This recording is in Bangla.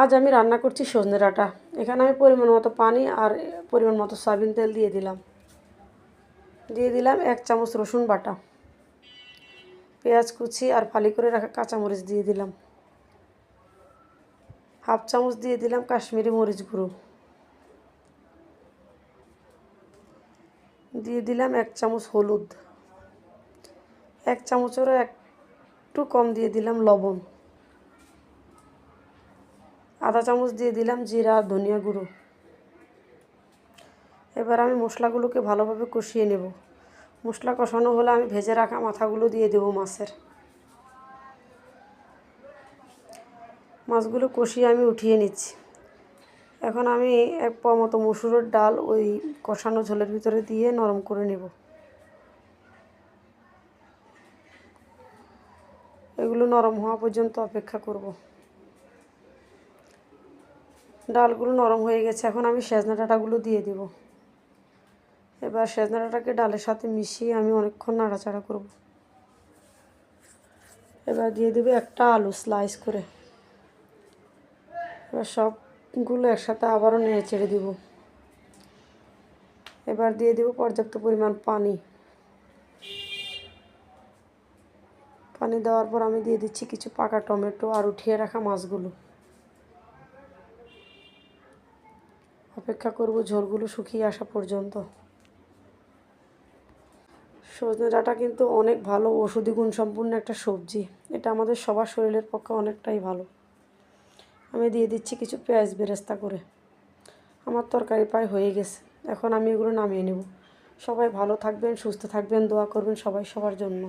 আজ আমি রান্না করছি সজনে ডাঁটা এখানে আমি পরিমাণ মতো পানি আর পরিমাণ মতো সয়াবিন তেল দিয়ে দিলাম। দিয়ে দিলাম এক চামচ রসুন বাটা। পেঁয়াজ কুচি আর ফালি করে রাখা কাঁচামরিচ দিয়ে দিলাম। হাফ চামচ দিয়ে দিলাম কাশ্মীরি মরিচ গুঁড়ো। দিয়ে দিলাম এক চামচ হলুদ। এক চামচেরও একটু কম দিয়ে দিলাম লবণ। আধা চামচ দিয়ে দিলাম জিরা আর ধনিয়া গুঁড়ো। এবার আমি মশলাগুলোকে ভালোভাবে কষিয়ে নেব। মশলা কষানো হলে আমি ভেজে রাখা মাথাগুলো দিয়ে দেবো মাছের। মাছগুলো কষিয়ে আমি উঠিয়ে নিচ্ছি। এখন আমি এক পা মতো মসুরের ডাল ওই কষানো ঝোলের ভিতরে দিয়ে নরম করে নেব। এগুলো নরম হওয়া পর্যন্ত অপেক্ষা করব। ডালগুলো নরম হয়ে গেছে, এখন আমি সেজনা ডাঁটাগুলো দিয়ে দিব। এবার সেজনা ডাঁটাকে ডালের সাথে মিশিয়ে আমি অনেকক্ষণ নাড়াচাড়া করব। এবার দিয়ে দেবো একটা আলু স্লাইস করে। এবার সবগুলো একসাথে আবারও নেড়ে চেড়ে দিব। এবার দিয়ে দেবো পর্যাপ্ত পরিমাণ পানি। পানি দেওয়ার পর আমি দিয়ে দিচ্ছি কিছু পাকা টমেটো আর উঠিয়ে রাখা মাছগুলো। অপেক্ষা করব ঝোলগুলো শুকিয়ে আসা পর্যন্ত। সজনে ডাঁটা কিন্তু অনেক ভালো ওষুধি গুণসম্পন্ন একটা সবজি। এটা আমাদের সবার শরীরের পক্ষে অনেকটাই ভালো। আমি দিয়ে দিচ্ছি কিছু পেঁয়াজ বেরেস্তা করে। আমার তরকারি প্রায় হয়ে গেছে। এখন আমি এগুলো নামিয়ে নেব। সবাই ভালো থাকবেন, সুস্থ থাকবেন, দোয়া করবেন সবাই সবার জন্য।